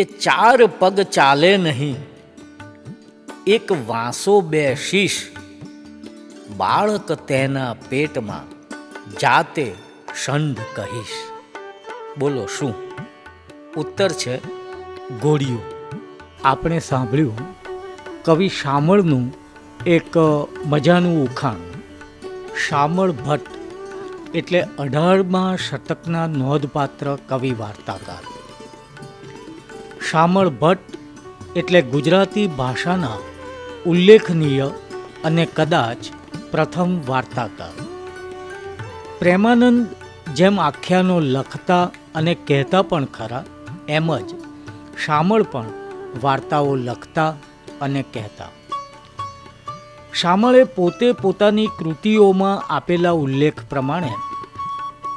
કે ચાર પગ ચાલે નહીં. એક વાંસો બે શીશ બાળક તેના પેટમાં જાતે ષંઢ કહીશ. બોલો, શું? ઉત્તર છે ગોળીઓ આપણે સાંભળ્યું, કવિ શામળનું એક મજાનું ઉખાણ. શામળ ભટ્ટ એટલે અઢારમા શતકના નોંધપાત્ર કવિ વાર્તાકાર. શામળ ભટ્ટ એટલે ગુજરાતી ભાષાના ઉલ્લેખનીય અને કદાચ પ્રથમ વાર્તાકાર. પ્રેમાનંદ જેમ આખ્યાનો લખતા અને કહેતા પણ ખરા, એમ જ શામળ પણ વાર્તાઓ લખતા અને કહેતા. શામળે પોતે પોતાની કૃતિઓમાં આપેલા ઉલ્લેખ પ્રમાણે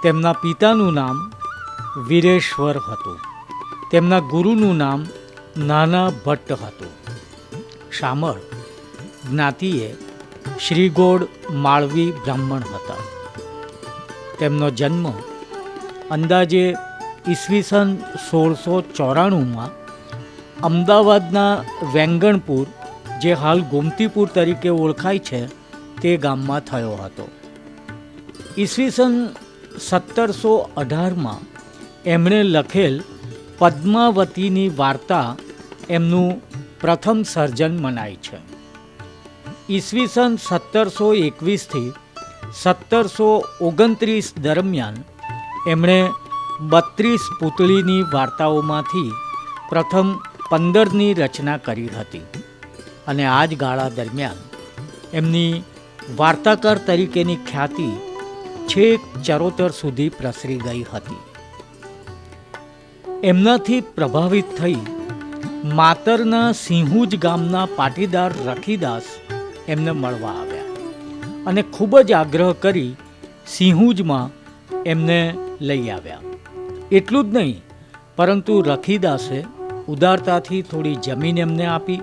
તેમના પિતાનું નામ વીરેશ્વર હતું. તેમના ગુરુનું નામ નાના ભટ્ટ હતું. શામળ જ્ઞાતિએ શ્રીગોળ માળવી બ્રાહ્મણ હતા. તેમનો જન્મ અંદાજે ઈસવીસન સોળસો ચોરાણુંમાં અમદાવાદના વેંગણપુર, જે હાલ ગોમતીપુર તરીકે ઓળખાય છે, તે ગામમાં થયો હતો. ઈસવીસન સત્તરસો અઢારમાં એમણે લખેલ પદ્માવતીની વાર્તા એમનું પ્રથમ સર્જન મનાય છે. ઈસવીસન સત્તરસો એકવીસથી સત્તરસો ઓગણત્રીસ દરમિયાન એમણે બત્રીસ પૂતળીની વાર્તાઓમાંથી પ્રથમ પંદરની રચના કરી હતી અને આ જ ગાળા દરમિયાન એમની વાર્તાકાર તરીકેની ખ્યાતિ છેક ચરોતર સુધી પ્રસરી ગઈ હતી. એમનાથી પ્રભાવિત થઈ માતરના સિંહુજ ગામના પાટીદાર રખીદાસ એમને મળવા આવ્યા અને ખૂબ જ આગ્રહ કરી સિંહુજમાં એમને લઈ આવ્યા. એટલું જ નહીં, પરંતુ રખીદાસે ઉદારતાથી થોડી જમીન એમને આપી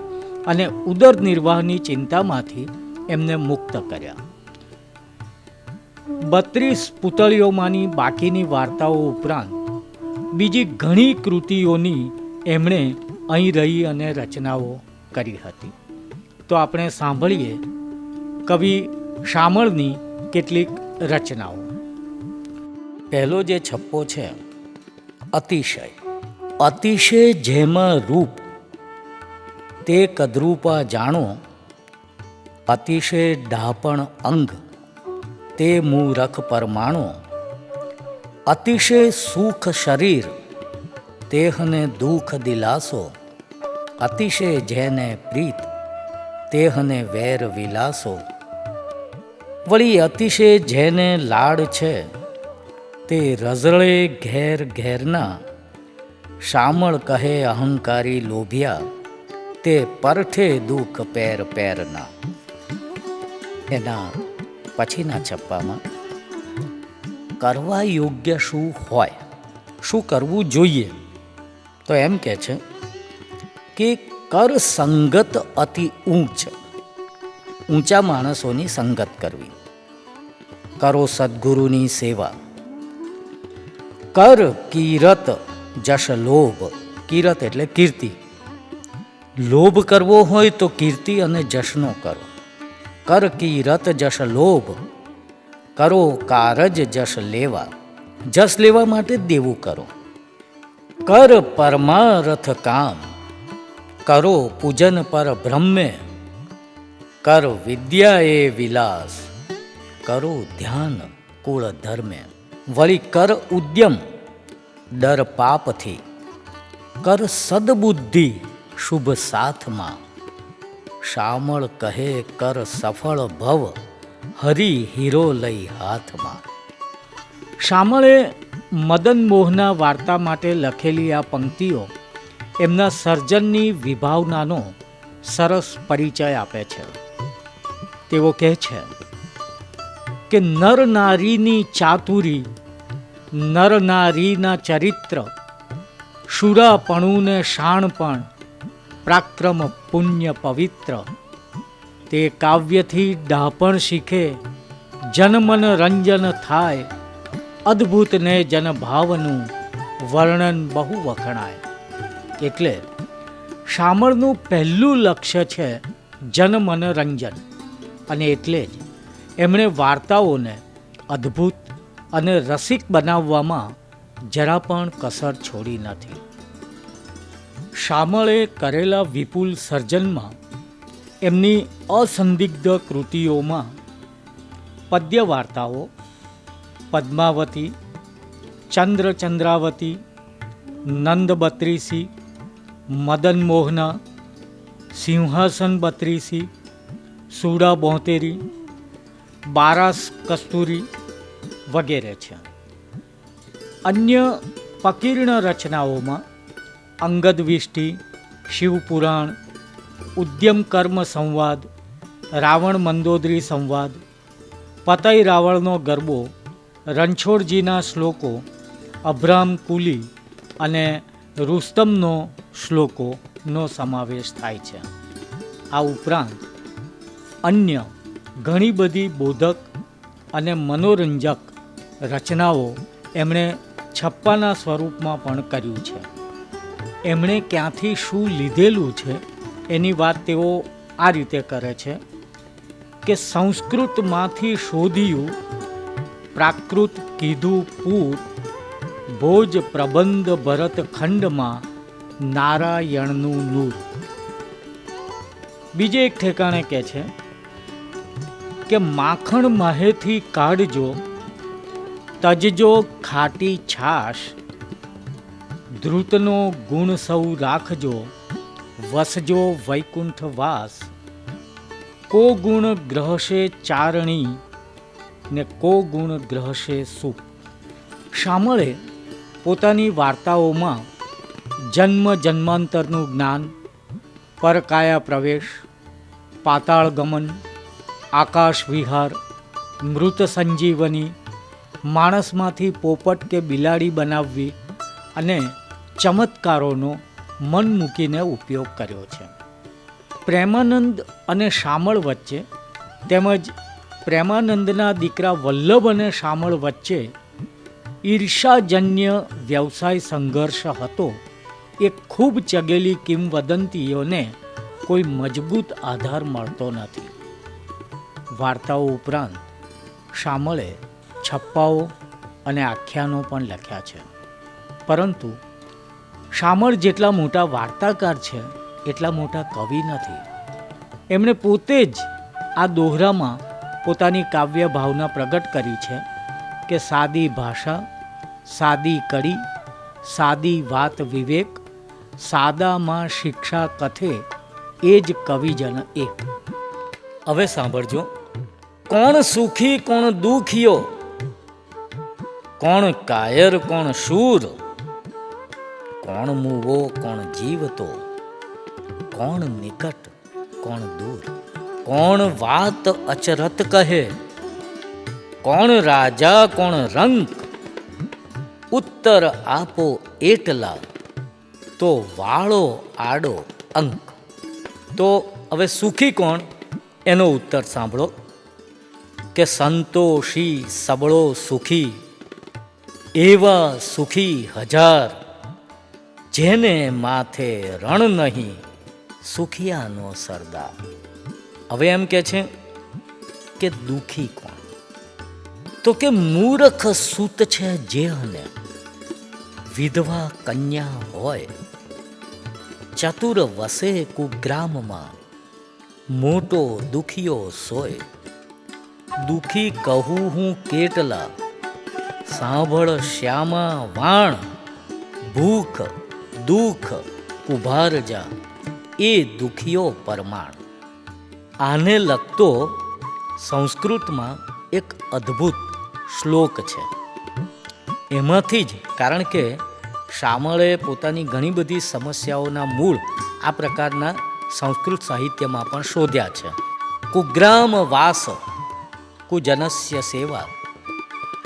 અને ઉદર નિર્વાહની ચિંતામાંથી એમને મુક્ત કર્યા. બત્રીસ પુતળીઓમાંની બાકીની વાર્તાઓ ઉપરાંત બીજી ઘણી કૃતિઓની એમણે અહીં રહી અને રચનાઓ કરી હતી. તો આપણે સાંભળીએ કવિ શામળની કેટલીક રચનાઓ. પહેલો જે છપ્પો છે, અતિશય. અતિશય જેમાં રૂપ, તે કદરૂપા જાણો, અતિશય ડાપણ અંગ, તે મૂરખ પરમાણો અતિશય સુખ શરીર, તેહને દુઃખ દિલાસો, અતિશય જેને પ્રીત, તેહને વેર વિલાસો. વળી અતિશય જેને લાડ છે, તે રઝળે ઘેર ઘેરના, શામળ કહે અહંકારી લોભિયા, તે પરઠે દુઃખ પેર પેરના. એના પછીના છપ્પામાં કરવા યોગ્ય શું હોય, શું કરવું જોઈએ? તો એમ કે છે કે કર સંગત અતિ ઊંચ. ઊંચા માણસોની સંગત કરવી. કરો સદગુરુની સેવા. કર કીરત જશ લોભ. કીરત એટલે કીર્તિ. લોભ કરવો હોય તો કીર્તિ અને જશનો કરો. કર કીરત જશ લોભ. કરો કારજ જશ લેવા. જશ લેવા માટે દેવું કરો. કર પરમારથ કામ. કરો પૂજન પર બ્રહ્મે. કર વિદ્યા એ વિલાસ. કરો ધ્યાન કુળ ધર્મે. વળી કર ઉદ્યમ. ડર પાપથી. કર સદબુદ્ધિ શુભ સાથમાં. શામળ કહે કર સફળ ભવ. હરી હીરો લઈ હાથમાં શામળે મદન મોહના વાર્તા માટે લખેલી આ પંક્તિઓ એમના સર્જનની વિભાવનાનો સરસ પરિચય આપે છે. તેઓ કહે છે કે નર નારીની ચાતુરી, નર નારીના ચરિત્ર શુરાપણું ને શાણપણ, પ્રાક્રમ પુણ્ય પવિત્ર તે કાવ્યથી ડાપણ શીખે, જનમન રંજન થાય, અદ્ભુતને જનભાવનું વર્ણન બહુ વખણાય. એટલે શામળનું પહેલું લક્ષ્ય છે જનમનોરંજન અને એટલે જ એમણે વાર્તાઓને અદ્ભુત અને રસિક બનાવવામાં જરા પણ કસર છોડી નથી. શામળે કરેલા વિપુલ સર્જનમાં એમની અસંદિગ્ધ કૃતિઓમાં પદ્ય વાર્તાઓ પદ્માવતી, ચંદ્રચંદ્રાવતી નંદ બત્રીસી મદન મોહના સિંહાસન બત્રીસી સુડા બોતેરી બારાસ કસ્તુરી વગેરે છે. અન્ય પકીર્ણ રચનાઓમાં અંગદ વિષ્ટિ શિવપુરાણ ઉદ્યમ કર્મ સંવાદ, રાવણ મંદોદરી સંવાદ, પતઈ રાવણનો ગરબો, રણછોડજીના શ્લોકો, અભ્રામ કુલી અને રુસ્તમનો શ્લોકોનો સમાવેશ થાય છે. આ ઉપરાંત અન્ય ઘણી બધી બોધક અને મનોરંજક રચનાઓ એમણે છપ્પાના સ્વરૂપમાં પણ કર્યું છે. એમણે ક્યાંથી શું લીધેલું છે એની વાત તેઓ આ રીતે કરે છે કે સંસ્કૃતમાંથી શોધ્યું, પ્રાકૃત કીધું પૂર, ભોજ પ્રબંધ ભરત ખંડમાં નારાયણનું નૂર. બીજે એક ઠેકાણે કહે છે કે માખણ માહેથી કાઢજો, તજજો ખાટી છાશ, ધ્રુતનો ગુણ સૌ રાખજો. વસજો વૈકુંઠ વાસ કો ગુણ ગ્રહશે ચારણી ને કો ગુણ ગ્રહશે સુખ. શામળે પોતાની વાર્તાઓમાં જન્મ જન્માંતરનું જ્ઞાન, પરકાયા પ્રવેશ, પાતાળ ગમન, આકાશ વિહાર, મૃત સંજીવની, માણસમાંથી પોપટ કે બિલાડી બનાવવી અને ચમત્કારોનો મન મૂકીને ઉપયોગ કર્યો છે. પ્રેમાનંદ અને શામળ વચ્ચે તેમજ પ્રેમાનંદના દીકરા વલ્લભ અને શામળ વચ્ચે ઈર્ષાજન્ય વ્યવસાય સંઘર્ષ હતો. એ ખૂબ ચગેલી કિંવદંતીઓને કોઈ મજબૂત આધાર મળતો નથી. વાર્તાઓ ઉપરાંત શામળે છપ્પાઓ અને આખ્યાનો પણ લખ્યા છે. પરંતુ શામળ જેટલા મોટા વાર્તાકાર છે, એટલા મોટા કવિ નથી. એમણે પોતે જ આ દોહરામાં પોતાની કાવ્ય ભાવના પ્રગટ કરી છે કે સાદી ભાષા, સાદી કડી, સાદી વાત વિવેક, સાદામાં શિક્ષા કથે એ જ કવિજન એ હવે સાંભળજો. કોણ સુખી, કોણ દુખિયો કોણ કાયર, કોણ શૂર? કોણ મૂવો, કોણ જીવતો? કોણ નિકટ, કોણ દૂર? કોણ વાત અચરત કહે? કોણ રાજા, કોણ રંક ઉત્તર આપો એટલા, તો વાળો આડો અંક. તો હવે સુખી કોણ? એનો ઉત્તર સાંભળો. કે સંતોષી સબળો સુખી, એવા સુખી હજાર. જેને માથે રણ નહીં, સુખિયાનો સરદાર. હવે એમ કે છે કે દુખી કોણ? તો કે મૂર્ખ સૂત છે જેહને, વિધવા કન્યા હોય. ચતુર વસે કુગ્રામમાં, મોટો દુખિયો સોય. દુખી કહું હું કેટલા, સાંભળ શ્યામા વાણ, ભૂખ દુઃખ કુભારજા એ દુખીઓ પરમાણ. આને લગતો સંસ્કૃતમાં એક અદ્ભુત શ્લોક છે. એમાંથી જ, કારણ કે શામળે પોતાની ઘણી બધી સમસ્યાઓના મૂળ આ પ્રકારના સંસ્કૃત સાહિત્યમાં પણ શોધ્યા છે. કુગ્રામ વાસ, કુજનસ્ય સેવા,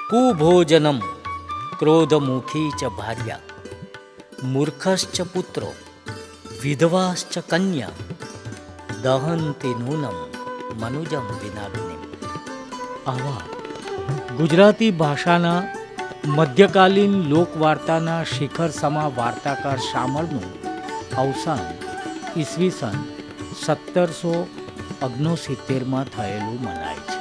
કુભોજનમ, ક્રોધમુખી ચ ભાર્યા. મૂર્ખશ્ચ પુત્રો, વિધવાશ્ચ કન્યા, દહંતિ નૂનમ મનુજમ વિનાગ્નિમ. આવા ગુજરાતી ભાષાના મધ્યકાલીન લોકવાર્તાના શિખર સમા વાર્તાકાર શામળનું અવસાન ઈસવીસન સત્તરસો ઓગણસિત્તેરમાં થયેલું મનાય છે.